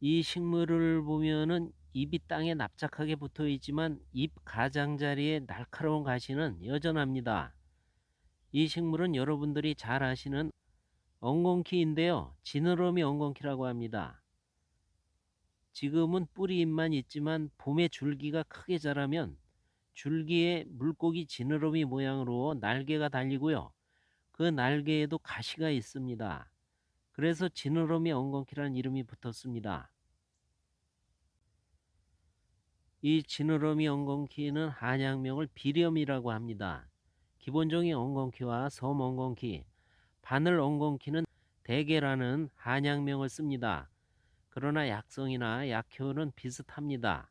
이 식물을 보면은 잎이 땅에 납작하게 붙어 있지만 잎 가장자리에 날카로운 가시는 여전합니다. 이 식물은 여러분들이 잘 아시는 엉겅퀴인데요. 지느러미 엉겅퀴라고 합니다. 지금은 뿌리 잎만 있지만 봄에 줄기가 크게 자라면 줄기에 물고기 지느러미 모양으로 날개가 달리고요. 그 날개에도 가시가 있습니다. 그래서 지느러미 엉겅퀴라는 이름이 붙었습니다. 이 지느러미 엉겅퀴는 한약명을 비렴이라고 합니다. 기본종이 엉겅퀴와 섬 엉겅퀴, 바늘 엉겅퀴는 대개라는 한약명을 씁니다. 그러나 약성이나 약효는 비슷합니다.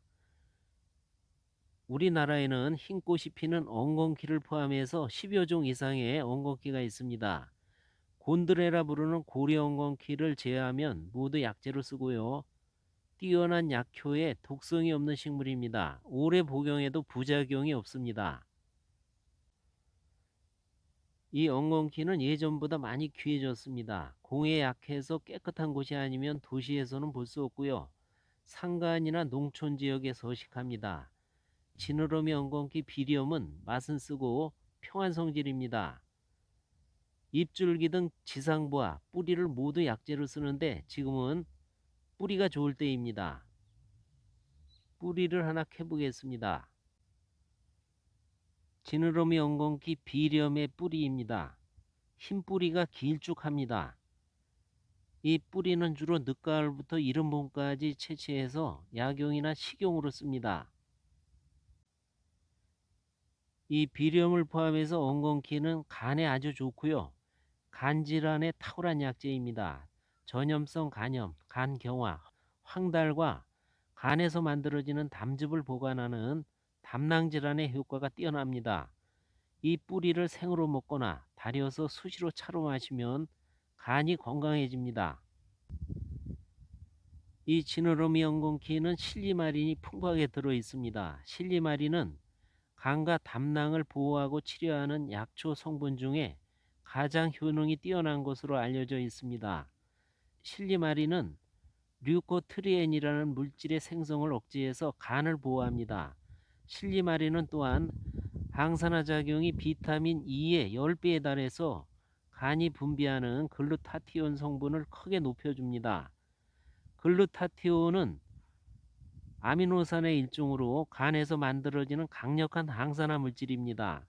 우리나라에는 흰꽃이 피는 엉겅퀴를 포함해서 10여 종 이상의 엉겅퀴가 있습니다. 곤드레라 부르는 고리 엉겅퀴를 제외하면 모두 약재로 쓰고요. 뛰어난 약효에 독성이 없는 식물입니다. 오래 복용해도 부작용이 없습니다. 이 엉겅퀴는 예전보다 많이 귀해졌습니다. 공에 약해서 깨끗한 곳이 아니면 도시에서는 볼 수 없고요. 산간이나 농촌 지역에 서식합니다. 지느러미 엉겅퀴 비렴은 맛은 쓰고 평안 성질입니다. 잎줄기 등 지상부와 뿌리를 모두 약재로 쓰는데 지금은 뿌리가 좋을 때입니다. 뿌리를 하나 캐보겠습니다. 지느러미 엉겅퀴 비렴의 뿌리입니다. 흰 뿌리가 길쭉합니다. 이 뿌리는 주로 늦가을부터 이른 봄까지 채취해서 약용이나 식용으로 씁니다. 이 비렴을 포함해서 엉겅퀴는 간에 아주 좋고요. 간질환에 탁월한 약재입니다. 전염성 간염, 간경화, 황달과 간에서 만들어지는 담즙을 보관하는 담낭 질환의 효과가 뛰어납니다. 이 뿌리를 생으로 먹거나 달여서 수시로 차로 마시면 간이 건강해집니다. 이 지느러미 엉겅퀴는 실리마린이 풍부하게 들어 있습니다. 실리마린은 간과 담낭을 보호하고 치료하는 약초 성분 중에 가장 효능이 뛰어난 것으로 알려져 있습니다. 실리마린은 류코트리엔이라는 물질의 생성을 억제해서 간을 보호합니다. 실리마린은 또한 항산화 작용이 비타민 E의 10배에 달해서 간이 분비하는 글루타티온 성분을 크게 높여줍니다. 글루타티온은 아미노산의 일종으로 간에서 만들어지는 강력한 항산화 물질입니다.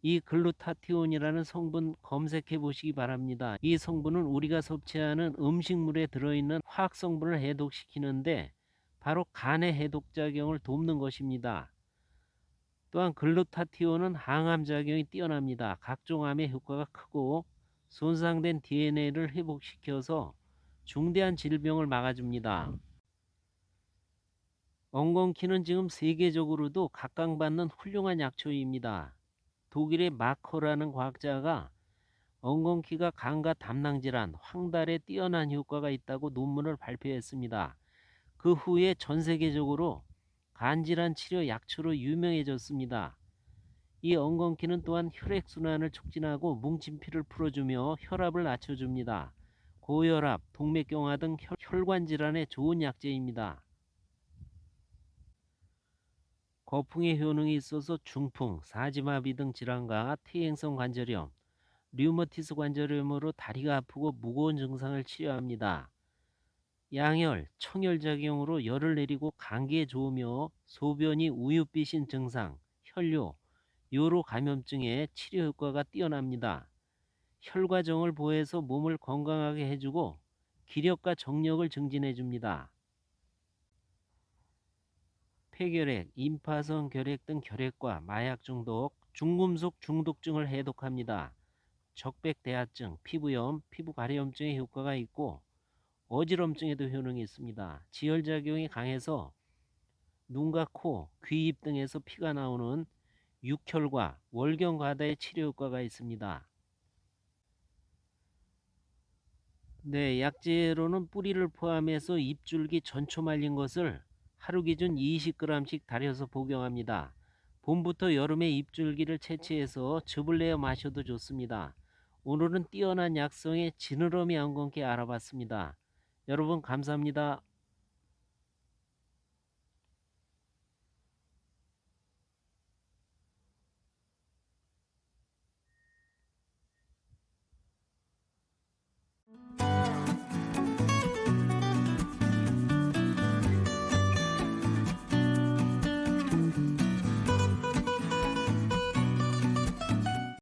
이 글루타티온이라는 성분 검색해 보시기 바랍니다. 이 성분은 우리가 섭취하는 음식물에 들어있는 화학 성분을 해독시키는데 바로 간의 해독 작용을 돕는 것입니다. 또한 글루타티온은 항암 작용이 뛰어납니다. 각종 암의 효과가 크고 손상된 DNA를 회복시켜서 중대한 질병을 막아줍니다. 엉겅퀴는 지금 세계적으로도 각광받는 훌륭한 약초입니다. 독일의 마커라는 과학자가 엉겅퀴가 간과 담낭 질환, 황달에 뛰어난 효과가 있다고 논문을 발표했습니다. 그 후에 전 세계적으로 간질환 치료 약초로 유명해졌습니다. 이 엉겅퀴는 또한 혈액순환을 촉진하고 뭉친 피를 풀어주며 혈압을 낮춰줍니다. 고혈압, 동맥경화 등 혈관 질환에 좋은 약재입니다. 거풍의 효능이 있어서 중풍, 사지마비 등 질환과 퇴행성 관절염, 류머티스 관절염으로 다리가 아프고 무거운 증상을 치료합니다. 양열, 청열작용으로 열을 내리고 감기에 좋으며 소변이 우유빛인 증상, 혈뇨, 요로 감염증에 치료 효과가 뛰어납니다. 혈과정을 보호해서 몸을 건강하게 해주고 기력과 정력을 증진해 줍니다. 폐결핵, 임파선 결핵 등 결핵과 마약 중독, 중금속 중독증을 해독합니다. 적백대하증, 피부염, 피부 가려움증에 효과가 있고 어지럼증에도 효능이 있습니다. 지혈작용이 강해서 눈과 코, 귀, 입 등에서 피가 나오는 육혈과 월경 과다의 치료 효과가 있습니다. 네, 약재로는 뿌리를 포함해서 잎줄기 전초 말린 것을 하루 기준 20g씩 달여서 복용합니다. 봄부터 여름에 잎줄기를 채취해서 즙을 내어 마셔도 좋습니다. 오늘은 뛰어난 약성의 지느러미 엉겅퀴 알아봤습니다. 여러분 감사합니다.